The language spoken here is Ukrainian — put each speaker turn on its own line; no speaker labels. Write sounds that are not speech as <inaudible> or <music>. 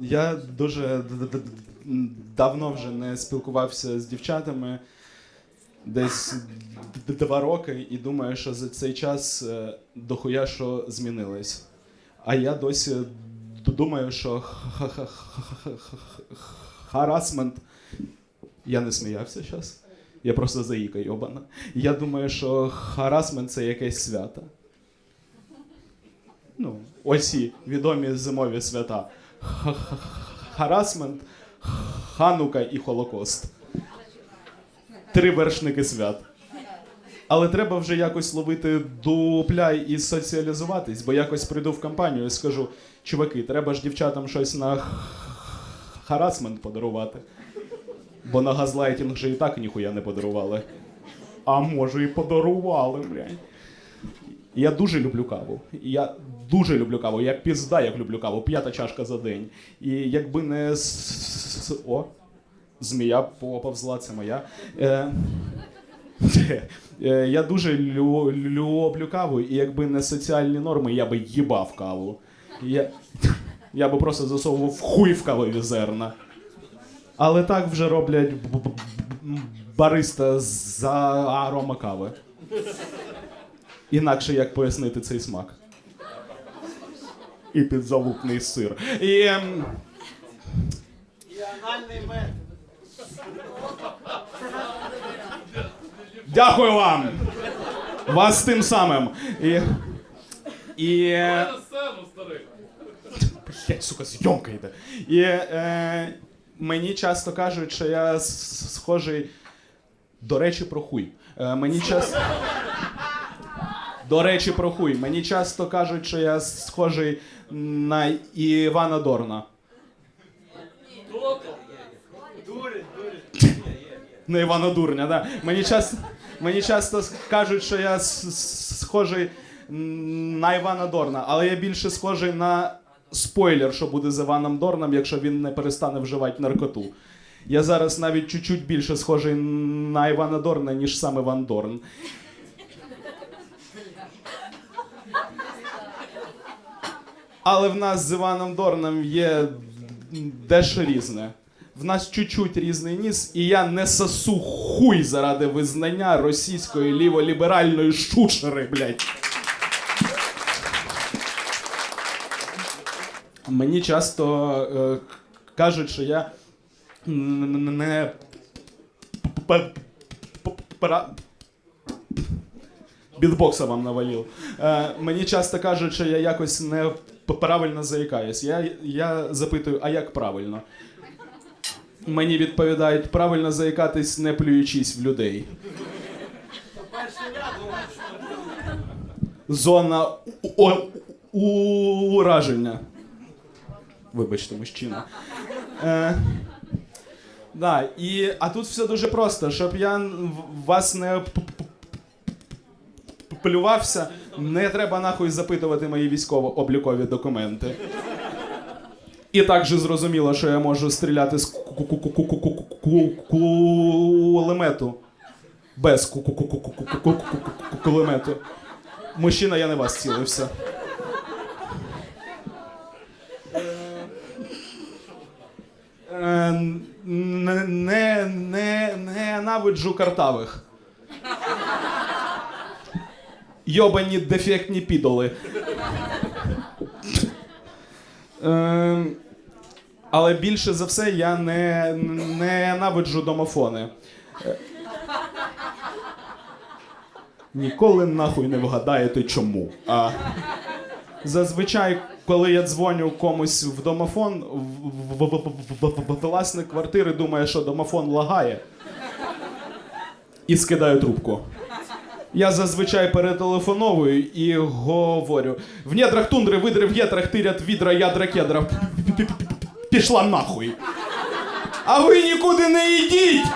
Я дуже давно вже не спілкувався з дівчатами, десь два роки, і думаю, що за цей час е, дохуя що змінилось. А я досі думаю, що ха- ха- ха- ха- ха- харасмент. Я не сміявся зараз. Я просто заїка йобана. Я думаю, що харасмент це якесь свято. Ну, оці відомі зимові свята. Ха- ха- Харасмент, Ханука і Холокост. Три вершники свят. Але треба вже якось ловити дупля і соціалізуватись, бо якось прийду в компанію і скажу: чуваки, треба ж дівчатам щось на харасмент подарувати. Бо на газлайтінг же і так ніхуя не подарували. А може і подарували, блядь. Я дуже люблю каву. Я дуже люблю каву. Я пізда, як люблю каву. П'ята чашка за день. І якби не о, змія поповзла, це моя. Е, <laughs> е, я дуже лю- люблю каву, і якби не соціальні норми, я би їбав каву. Я, я би просто засовував хуй в кавові зерна. Але так вже роблять бариста за арома кави. Інакше як пояснити цей смак. І підзалупний сир. І,
І анальний мед.
дякую вам! Вас тим самим. І, і. Блять, сука, зйомка йде. І е, мені часто кажуть, що я схожий. До речі, про хуй. Е, мені часто. До речі, про хуй. Мені часто кажуть, що я схожий на Івана Дорна. На Івана Дурня, да. Мені часто, мені часто кажуть, що я схожий на Івана Дорна, але я більше схожий на спойлер, що буде з Іваном Дорном, якщо він не перестане вживати наркоту. Я зараз навіть чуть-чуть більше схожий на Івана Дорна, ніж сам Іван Дорн. Але в нас з Іваном Дорном є дещо різне. В нас чуть-чуть різний ніс, і я не сосу хуй заради визнання російської ліволіберальної шучери, блядь. Мені часто е, кажуть, що я не Бітбокса вам навалив. Е, мені часто кажуть, що я якось не правильно заїкаюсь. Я, я запитую, а як правильно? Мені відповідають, правильно заїкатись, не плюючись в людей. Зона у- у- ураження. Вибачте, мужчина. Е, да, і, а тут все дуже просто. Щоб я вас не плювався. Не треба нахуй запитувати мої військово-облікові документи. І так же зрозуміло, що я можу стріляти з кулемету. Без кулемету. Мужчина, я не вас цілився. Ненавиджу картавих. Йобані дефектні підоли. Е, але більше за все я не ненавиджу домофони. Е, Ніколи нахуй не вгадаєте чому. А зазвичай, коли я дзвоню комусь в домофон, в- власник квартири думає, що домофон лагає. І скидаю трубку. Я зазвичай перетелефоновую і говорю: в недрах тундри видри в тирять відра ядра кедра. Пішла нахуй. А ви нікуди не йдіть!